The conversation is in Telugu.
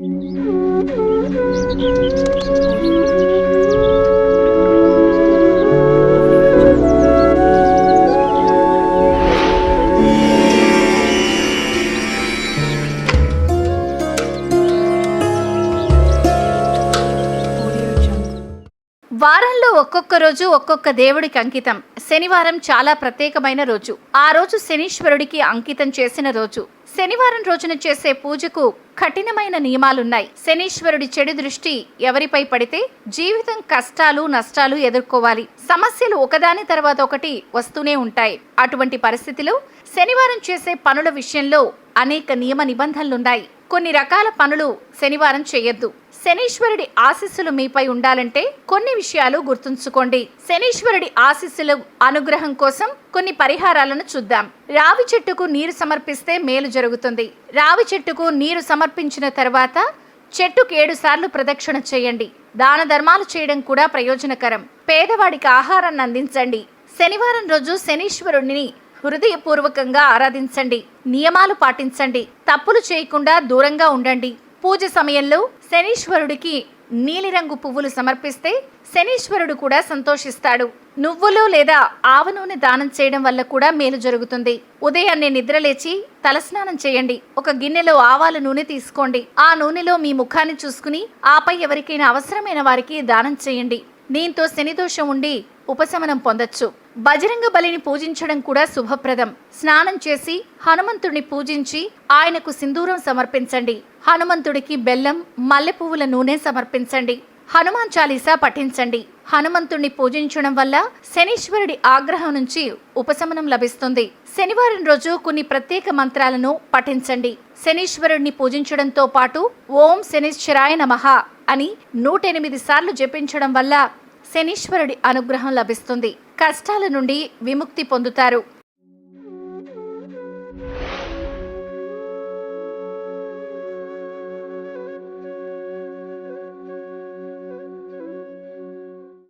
うん。వారంలో ఒక్కొక్క రోజు ఒక్కొక్క దేవుడికి అంకితం. శనివారం చాలా ప్రత్యేకమైన రోజు. ఆ రోజు శనీశ్వరుడికి అంకితం చేసిన రోజు. శనివారం రోజున చేసే పూజకు కఠినమైన నియమాలున్నాయి. శనీశ్వరుడి చెడు దృష్టి ఎవరిపై పడితే జీవితం కష్టాలు నష్టాలు ఎదుర్కోవాలి. సమస్యలు ఒకదాని తర్వాత ఒకటి వస్తూనే ఉంటాయి. అటువంటి పరిస్థితిలో శనివారం చేసే పనుల విషయంలో అనేక నియమ నిబంధనలున్నాయి. కొన్ని రకాల పనులు శనివారం చేయొద్దు. శనీశ్వరుడి ఆశీస్సులు మీపై ఉండాలంటే కొన్ని విషయాలు గుర్తుంచుకోండి. శనీశ్వరుడి ఆశీస్సుల అనుగ్రహం కోసం కొన్ని పరిహారాలను చూద్దాం. రావి చెట్టుకు నీరు సమర్పిస్తే మేలు జరుగుతుంది. రావి చెట్టుకు నీరు సమర్పించిన తర్వాత చెట్టుకు ఏడు సార్లు ప్రదక్షిణ చేయండి. దాన ధర్మాలు చేయడం కూడా ప్రయోజనకరం. పేదవాడికి ఆహారాన్ని అందించండి. శనివారం రోజు శనీశ్వరుడిని హృదయపూర్వకంగా ఆరాధించండి. నియమాలు పాటించండి. తప్పులు చేయకుండా దూరంగా ఉండండి. పూజ సమయంలో శనీశ్వరుడికి నీలిరంగు పువ్వులు సమర్పిస్తే శనీశ్వరుడు కూడా సంతోషిస్తాడు. నువ్వులు లేదా ఆవ నూనె దానం చేయడం వల్ల కూడా మేలు జరుగుతుంది. ఉదయాన్నే నిద్రలేచి తలస్నానం చేయండి. ఒక గిన్నెలో ఆవాల నూనె తీసుకోండి. ఆ నూనెలో మీ ముఖాన్ని చూసుకుని ఆపై ఎవరికైనా అవసరమైన వారికి దానం చేయండి. దీంతో శనిదోషం ఉండి ఉపశమనం పొందొచ్చు. బజరంగ బలిని పూజించడం కూడా శుభప్రదం. స్నానం చేసి హనుమంతుడిని పూజించి ఆయనకు సింధూరం సమర్పించండి. హనుమంతుడికి బెల్లం మల్లె పువ్వుల నూనె సమర్పించండి. హనుమాన్ చాలీసా పఠించండి. హనుమంతుణ్ణి పూజించడం వల్ల శనీశ్వరుడి ఆగ్రహం నుంచి ఉపశమనం లభిస్తుంది. శనివారం రోజు కొన్ని ప్రత్యేక మంత్రాలను పఠించండి. శనీశ్వరుడిని పూజించడంతో పాటు ఓం శనీశ్వరాయ నమః అని నూట ఎనిమిది సార్లు జపించడం వల్ల శనీశ్వరుడి అనుగ్రహం లభిస్తుంది. కష్టాల నుండి విముక్తి పొందుతారు.